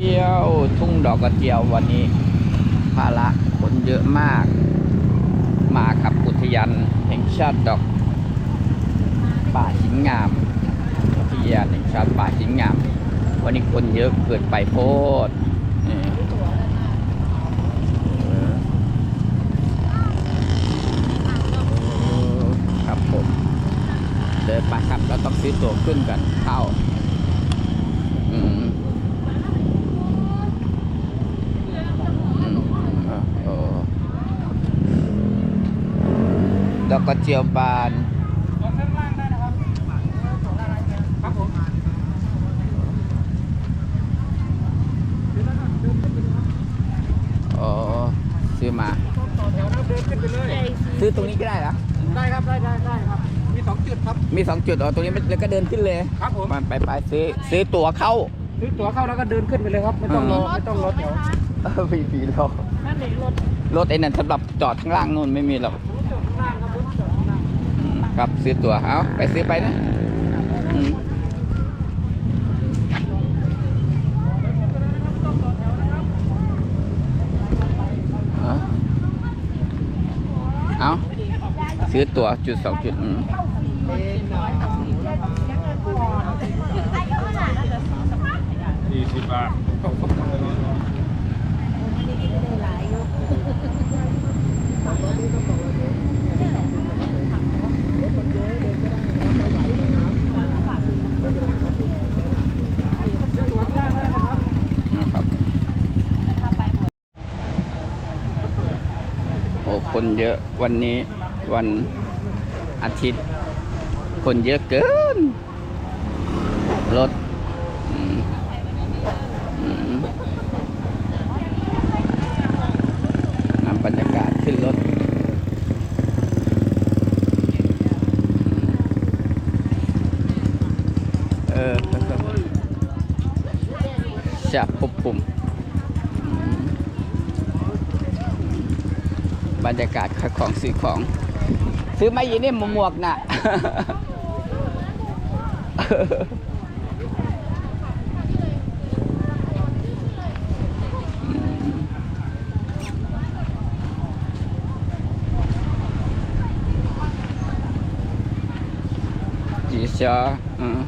เที่ยวทุ่งดอกกระเจียววันนี้ภาระคนเยอะมาก มาครับอุทยานแห่งชาติดอกป่าหินงามอุทยานแห่งชาติป่าหินงาม วันนี้คนเยอะเกิดไปโพดนี่เออครับผมเดินไปครับแล้วต้องซื้อตั๋วขึ้นกันเข้า อืมอืมเออเออดอ กกระเจียวบานลงข้างล่างได้นะครับครับผมอ๋อซื้อมา ต่อแถวนะครับเดินขึ้นไปเลย ซื้อตรงนี้ก็ได้เหรอ ได้ครับ ได้ได้ได้ครับ มีสองจุดครับ มีสองจุดอ๋อตรงนี้แล้วก็เดินขึ้นเลยครับผมไปไปไปซื้อซื้อตั๋วเข้า ซื้อตั๋วเข้าแล้วก็เดินขึ้นไปเลยครับ ไม่ต้องรออืมไม่ต้องรอแถว เออฟรีๆหรอกนั่นเองรถ รถไอ้นั่นสำหรับจอดข้างล่างนู่นไม่มีหรอก ครับซื้อตั๋วเอาไปซื้อไปนะเอาเอาซื้อตั๋วจุดสองจุดอืมสี่สิบบาท นะครับโอ้ คนเยอะวันนี้วันอาทิตย์ คนเยอะเกิน รถอืมอืมนำบรรยากาศขึ้นรถ เออจะปุบปุ่มอืม บรรยากาศขของซื้อของ ซื้อไมาอีนี่หมวกน่ะจีชาอืม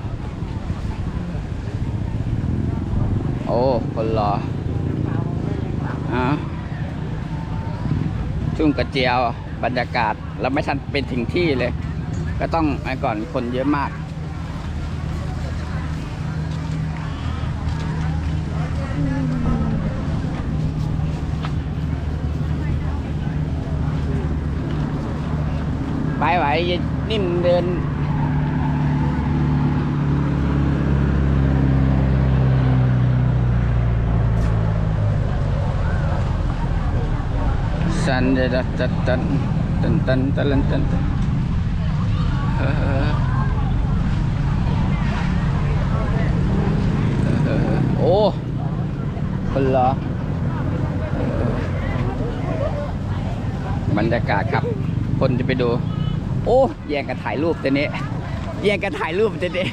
โอ้ คนรออะ ทุ่งกระเจียวบรรยากาศเราไม่ทันเป็นถึงที่เลย ก็ต้องไปก่อนคนเยอะมากไปไหวนิ่มเดิน สันเดดตันตันตันตันตันตันตันเออโอ้คนเหรอบรรยากาศครับ คนจะไปดู โอ้แย่งกันถ่ายรูปตัวนี้แย่งกันถ่ายรูปตัวนี้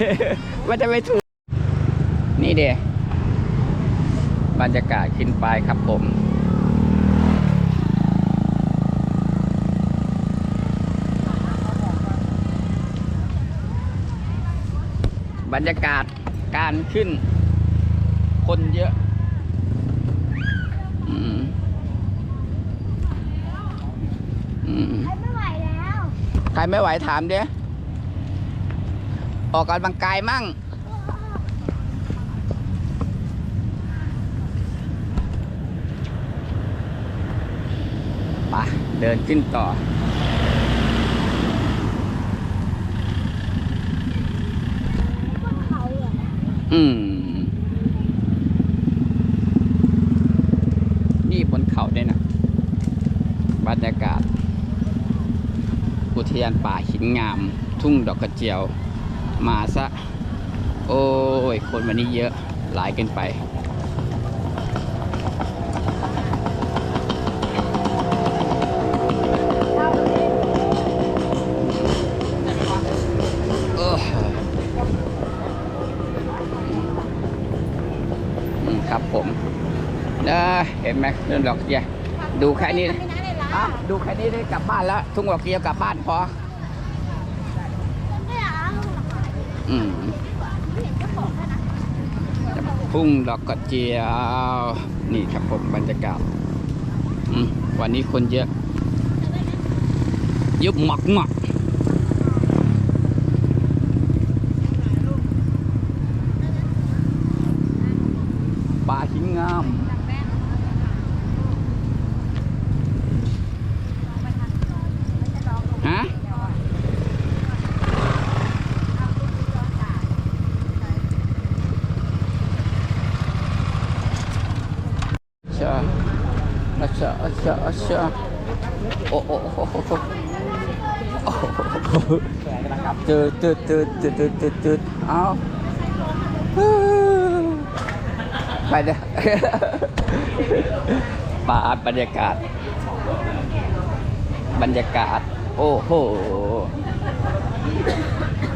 ว่าจะไม่ถูก นี่เดบรรยากาศขึ้นไปครับผม บรรยากาศการขึ้น คนเยอะอืมอืมไม่ไหวแล้ว ใครไม่ไหวถามเด้ออกกำลังกายมั่งไปเดินขึ้นต่อ บนเขาเหรอ อืม นี่บนเขาด้วยนะ บรรยากาศ อุทยานป่าหินงาม ทุ่งดอกกระเจียว มาซะ โอ้ย คนวันนี้เยอะ หลายเกินไป เห็นไหมเรื่องดอกเจียดูแค่นี้นะอะดูแค่นี้ได้กลับบ้านแล้ว ทุ่งดอกเจียวกลับบ้านพอไม่อยากเอาหรอกค่ะอืมไม่เห็นเจ้าของเลยนะทุ่งดอกกระเจียว นี่ครับผมบรรยากาศอืมวันนี้คนเยอะเยอะมากมากป่าหินงาม ฮะ ชาอาชาอา ชาอาชาโอ้โอ้โอ้โอ้โอ้โอ้เจอเจอเจอเจอเจอเจอเจอเอาไปเด้อป่าบรรยากาศ บรรยากาศ โอ้โห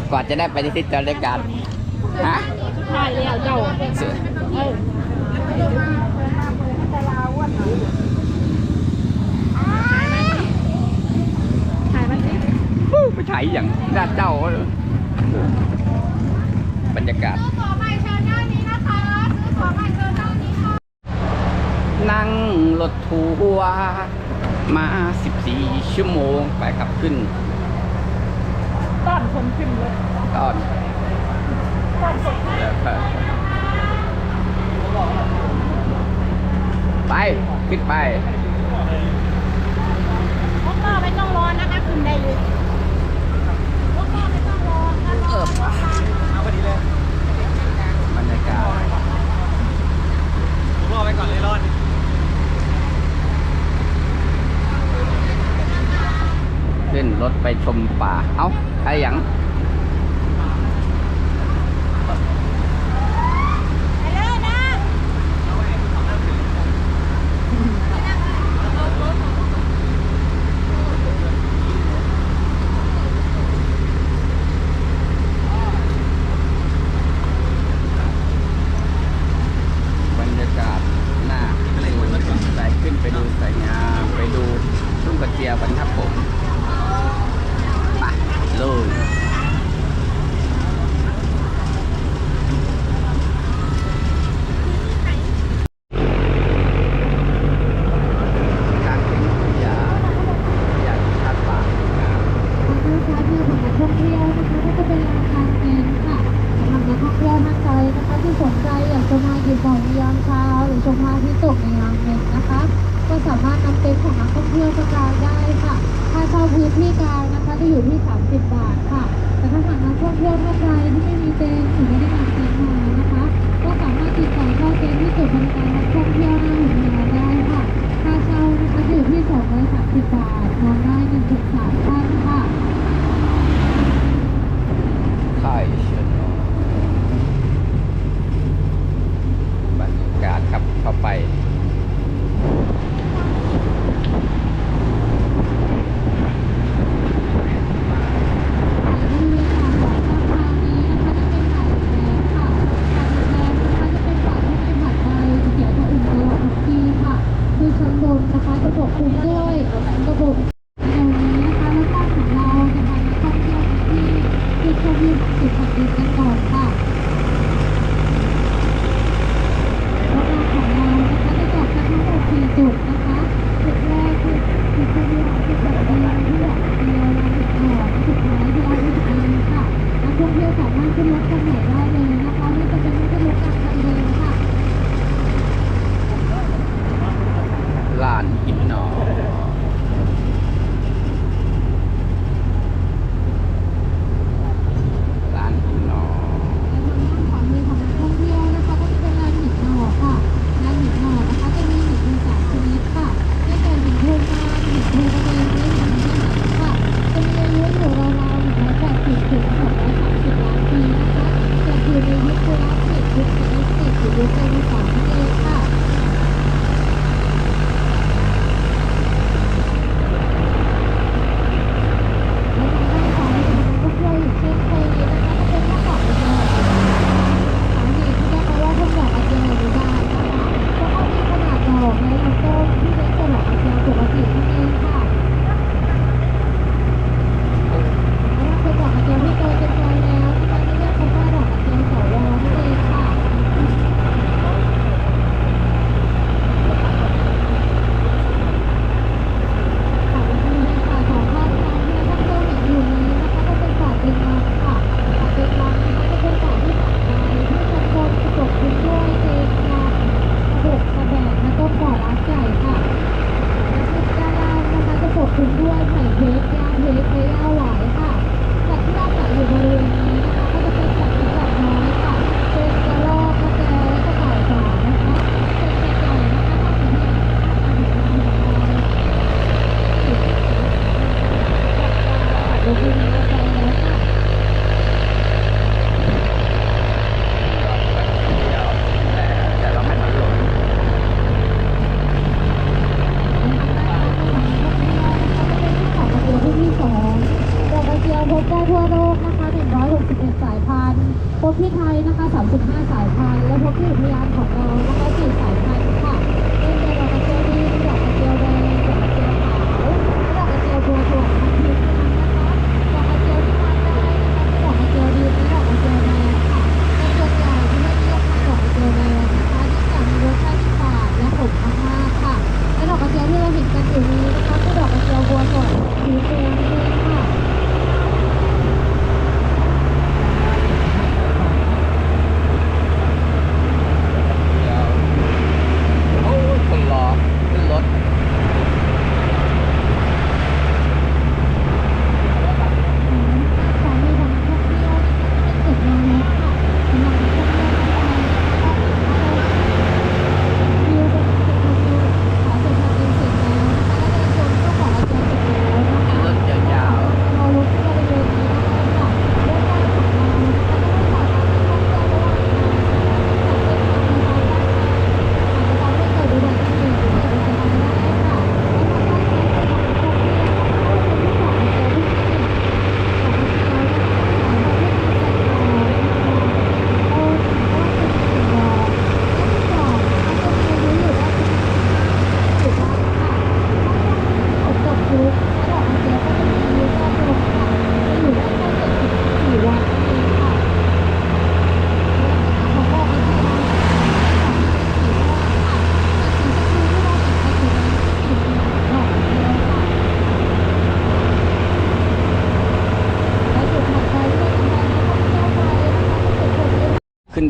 กว่าจะได้ไปที่ที่บรรยากาศฮะใช่แล้วเจ้า เสือ เออถ่ายมันสิ ไปถ่ายอย่างด้านเจ้า บรรยากาศ ซื้อใหม่เชิญด้านนี้นะคะ ซื้อขอใหม่เชิญด้านนี้ค่ะ นั่งรถทัวร์มา 14 ชั่วโมงไปขับขึ้น ต้อนคนขึ้นรถตอนต้อนคนไป ขึ้นไปพวกก็ไม่ต้องรอนะคะ ขึ้นได้เลยพวกก็ไม่ต้องรอนะ เออเอาพอดีเลยบรรยากาศรอไปก่อนเลยรอดขึ้นรถไปชมป่า เอ้าใครยัง ไปเลยนะ บรรยากาศหน้าดูสายขึ้นไปดูสายงามไปดูทุ่งกระเจียวกันครับผมไปเลยการเป็นยาอยากชัดป่า ราคาเที่ยวของนักท่องเที่ยวนะคะก็จะเป็นราคาเองค่ะสำหรับนักท่องเที่ยวท่านใดนะคะที่สนใจอยากจะมาหยิบของในยามเช้าหรือชมพระอาทิตย์ตกในยามเย็นนะคะ ก็สามารถนำเต็น ท์ของนักท่องเที่ยวไปกางได้ค่ะ ค่าเช่าพื้นที่กลางนะคะจะอยู่ที่ 30 บาทค่ะ แต่ถ้าหากนักท่องเที่ยวท่านใดที่ไม่มีเต็นท์หรือไม่ได้นำเต็นท์มานะคะ ก็สามารถติดต่อเช่าเต็นท์ที่จุดบริการนักท่องเที่ยวหน้าอุทยาได้ค่ะ ค่าเช่านะคะจะอยู่ที่ 230 บาทนอนได้1-3ท่านค่ะค่ยเชิญบรรยากาศครับเข้าไป คือชั้นบนนะคะจะปกคลุมด้วยระบบแนวนี้นะคะแล้วก็ของเรานะคะนักท่องเที่ยวที่ที่ชมวิว สุดแผ่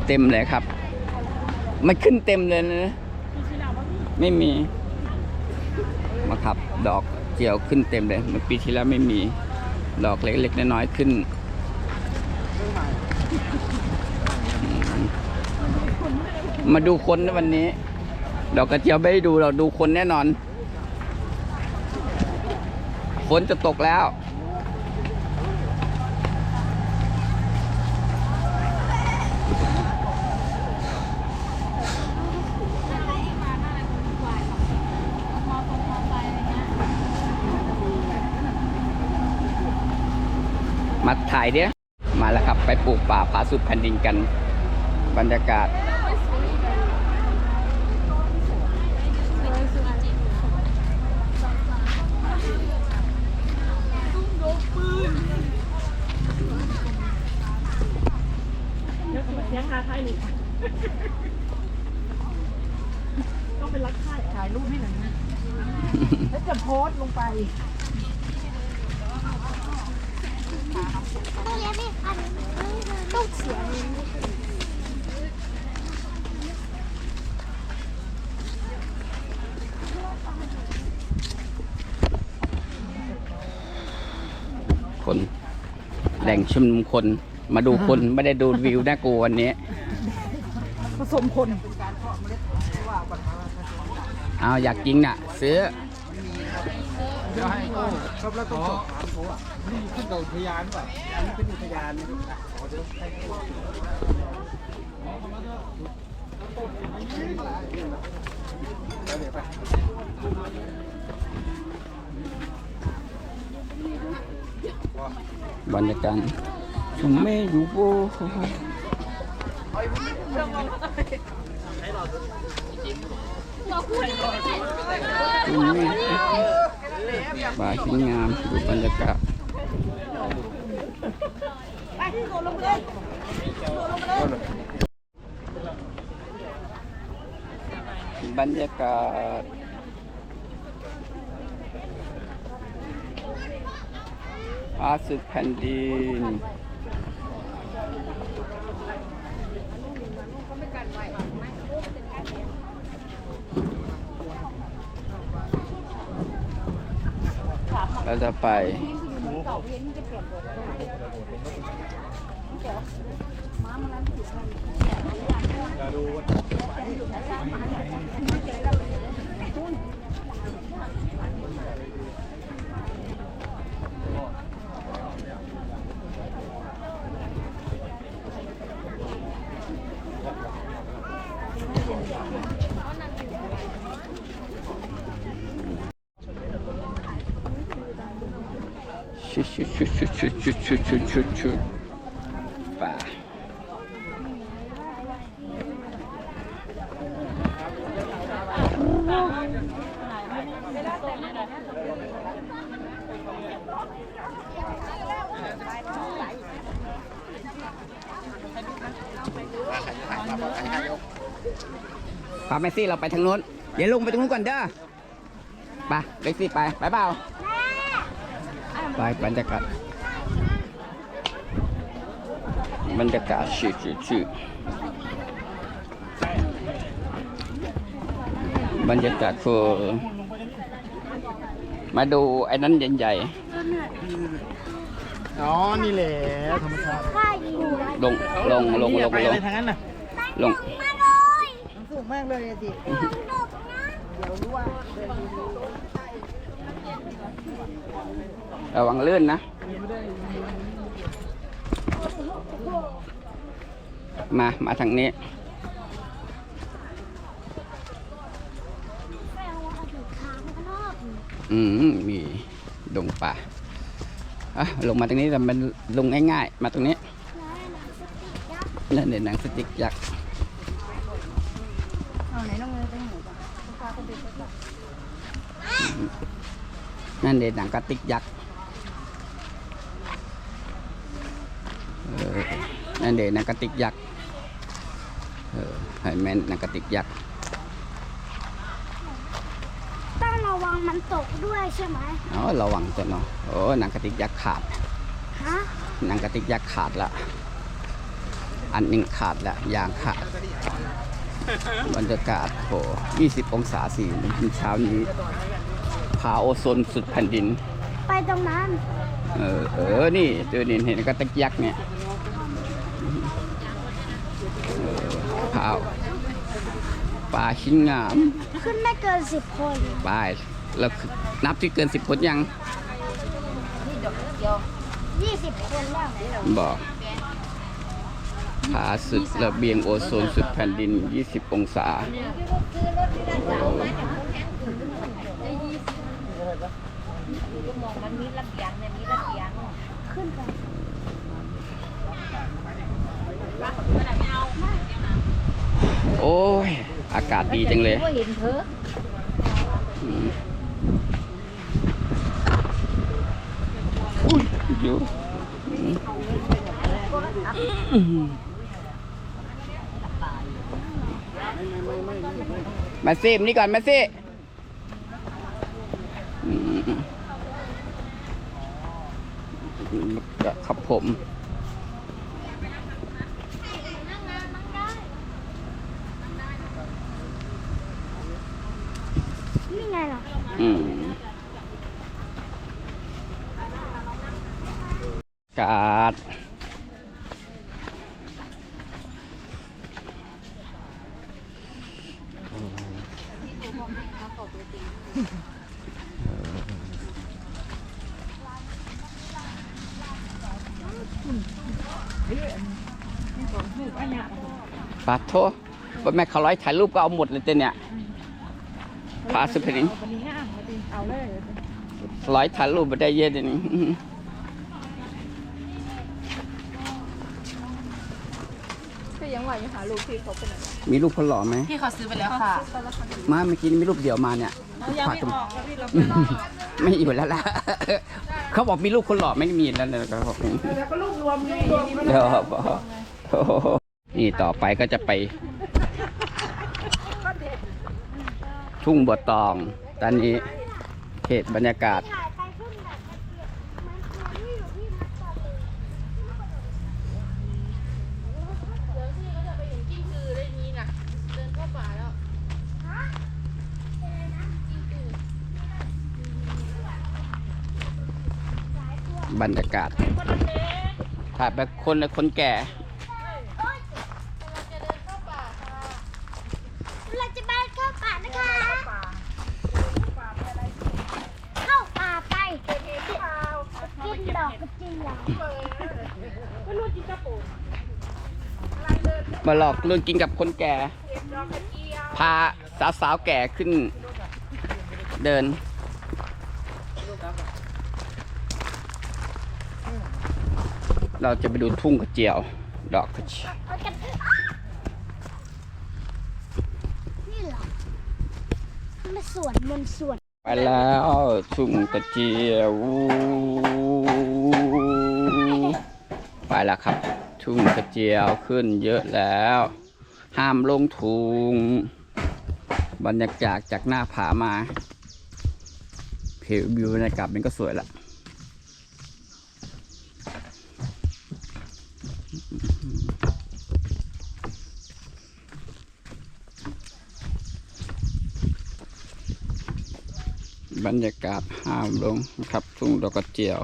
เต็มเลยครับ มันขึ้นเต็มเลยนะไม่มีมาครับ ดอกเจียวขึ้นเต็มเลยเมื่อปีที่แล้วไม่มี ดอกเล็กๆน้อยๆขึ้นมมาดูคนนะวันนี้ ดอกกระเจียวไม่ได้ดูเราดูคนแน่นอน ฝนจะตกแล้ว มาถ่ายเดียมาแล้วครับไปปลูกป่าผาสุดแผ่นดินกัน บรรยากาศ ยังหาถ่ายรูปต้องเป็นรักถ่ายถ่ายรูปให้หน่อยนะแล้วจะโพสต์ลงไป ต้องเลี้ยง ไม่อันต้องเสียเงินคนแหล่งชุมนุมคนมาดูคนไม่ได้ดูวิวน่ากลัววันนี้ผสมคนเอาอยากกินน่ะ ซื้อ ครับแล้วต้องจบนี่ขึ้นกับอุทยานป่ะอันนี้เป็นอุทยานขอเดี๋ยวให้บรรยากาศชมเมยูโบชมเม ป่าชิ้นงามดูบรรยากาศบรรยากาศอาสุดแผ่นดิน เราจะไป ชุดชุดชุดชุดชุดชุดชุดชุดชุดชุดป่าพาแมซี่เราไปทางโน้น เดี๋ยวลงไปตรงนู้นก่อนเด้อ ไปเล็กซี่ไป ไปเปล่า ไปบรรยากาศบรรยากาศชื่อชื่อชื่อบรรยากาศคือมาดูไอ้นั้นใหญ่อ๋อ นี่แหละธรรมชาติค่าอยู่นะๆลงลงลงลงไปลอะไรงทางนั้นน่ะลงมาเลยมันสูงมากเลยอะจิเดี๋ยว ระวังลื่นนะ มา มาทางนี้ อืม มีดงป่าอะลงมาตรงนี้แต่มันลงง่ายๆ มาตรงนี้แล้วหนังสติ๊กยักษ์นั่นเด่นหนังสติ๊กยักษ์เอาไหนน้องเลยไปหนูป่ะพาคนไปก่อน นั่นเด่นหนังกระติกยักษ์เออนั่นเด่นหนังกระติกยักษ์เออเห็นไหมหนังกระติกยักษ์ต้องระวังมันตกด้วยใช่ไหมอ๋อระวังตัวเนาะโอ้หนังกระติกยักษ์ขาดฮะหนังกระติกยักษ์ขาดละอันหนึ่งขาดแล้วยางขาดบรรยากาศโห20 องศาสี่เช้านี้ ผาโอโซนสุดแผ่นดิน ไปตรงนั้น เออเออนี่เจอนี่เห็นก็ตะยักเนี่ยเออผาป่าชิ้นงาม ขึ้นไม่เกินสิบคนไปแล้วนับที่เกินสิบคนยังยี่สิบคนแล้วบอกผาสุดระเบียงโอโซนสุดแผ่นดิน 20 องศา ขึ้นไป โอ้ย อากาศดีจังเลยเห็นเธออืมอุ้ยอยู่มาซิมนี่ก่อนมาซิครับผม นี่ไงเหรอ อืม กาดปาโทว่าแม่เขาร้อยถ่ายรูปก็เอาหมดเลยเต้เนี่ย พาสุพรินร้อยถ่ายรูปมาได้เยอะเลยวนี้ก็ยังไหวอยู่หาลูกพี่เขาเป็นอะไรมีรูปคนหล่อไหมพี่เขาซื้อไปแล้วค่ะ มาเมื่อกี้นี้มีรูปเดี่ยวมาเนี่ยยังฝากไม่ตรงออกค่ะพี่เราไม่อยู่แล้วล่ะ เขาบอกมีรูปคนหล่อไม่มีแล้วนะครับผมแล้วก็ลูกรวมลูกรวมเดี๋ยวบอกโอ้โหนี่ต่อไปก็จะไป ทุ่งบัวตอง ตอนนี้เขตบรรยากาศ บรรยากาศ ถ่ายไปคนละคนแก่ เราจะไปเข้าป่านะคะ เข้าป่าไปกินดอกกระเจียว มาหลอกลวงกินกับคนแก่ พาสาวสาวๆแก่ขึ้น เดิน เราจะไปดูทุ่งกระเจียว ดอกกระเจียวเอากันนี่เหรอมันสวนมนต์สวนไปแล้วทุ่งกระเจียว ไปแล้วครับ ทุ่งกระเจียวขึ้นเยอะแล้ว ห้ามลงทุงบรรยากาศจากหน้าผามาผิววิวบรรยากาศมันก็สวยละบรรยากาศห้ามลงนะครับทุ่งดอกกระเจียว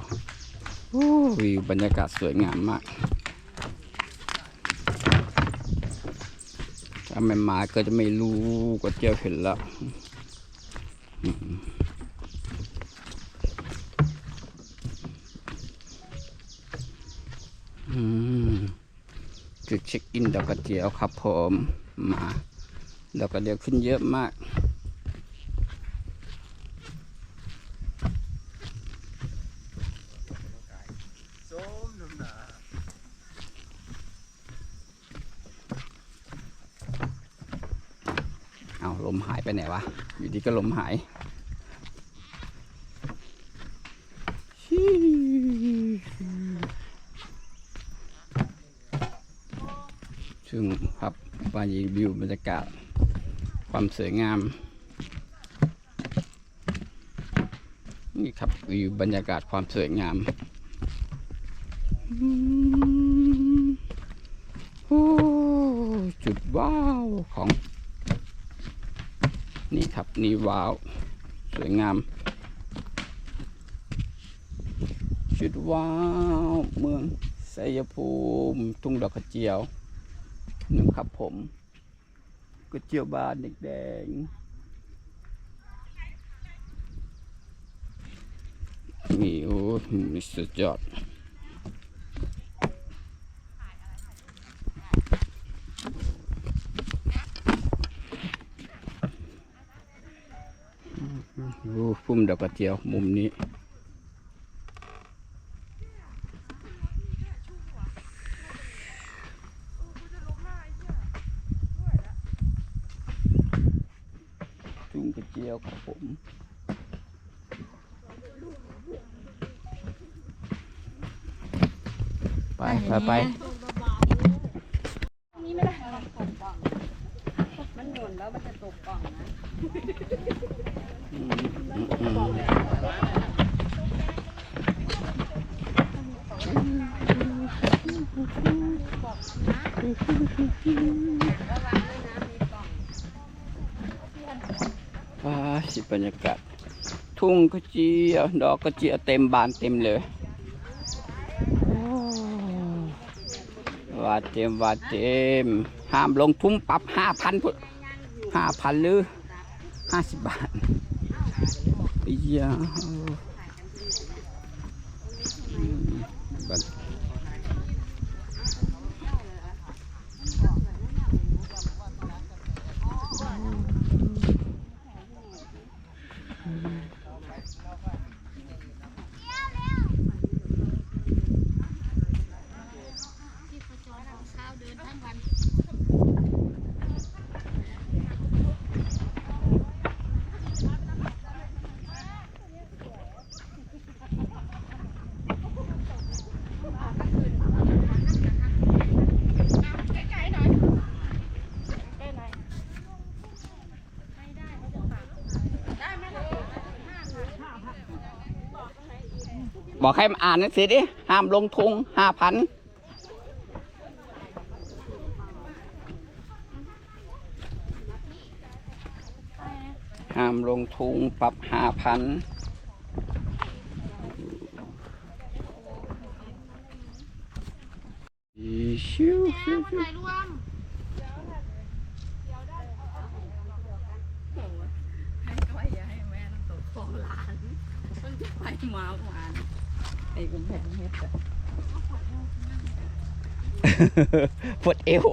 วิวบรรยากาศสวยงามมาก ถ้าไม่มาก็จะไม่รู้กระเจียวเห็นแล้วจุดเช็คอินดอกกระเจียวครับผมมาดอกกระเจียวขึ้นเยอะมาก เอา ลมหายไปไหนวะ อยู่ดีก็ลมหายซึ่งครับบรรยวิวบรรยากาศ ความสวยงาม นี่ครับวิวบรรยากาศความสวยงามอืมโอ้ จุดว้าวของ นี่ว้าว สวยงามจุดว้าว เมืองไสยภูมิ ทุ่งดอกกระเจียวนึงครับผมกระเจียวบานแดงๆนี่โอ้มีสุดยอด ดู พุ่มดอกกระเจียวมุมนี้จุงกระเจียวครับผมไปไปไป มันหมุนแล้วมันจะตกกล่องนะ อืมอืมอืม ว้าสิบรรยากาศ ทุ่งกระเจียว ดอกกระเจียวเต็มบานเต็มเลยว่าเต็มว่าเต็ม ห้ามลงทุนปรับห้าพันพุห้าพันหรือห้าสิบบาทอียาอืมบัด บอกให้มาอ่านหนังสือดิ ห้ามลงทุนห้าพันห้ามลงทุนปรับห้าพันชิวชิวชิว ก็อย่าให้แม่ต้องตกของหลานมันจะไปมาหวานไอ้กำแพงเฮ็ดอะ ปวดเอว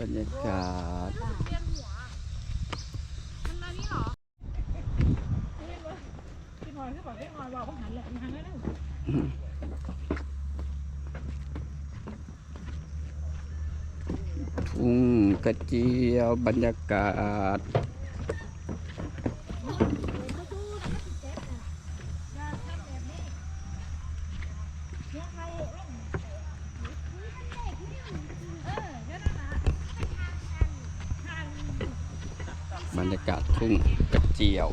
บรรยากาศ ทุ่ง กระเจียวบรรยากาศ บรรยากาศทุ่งกระเจียว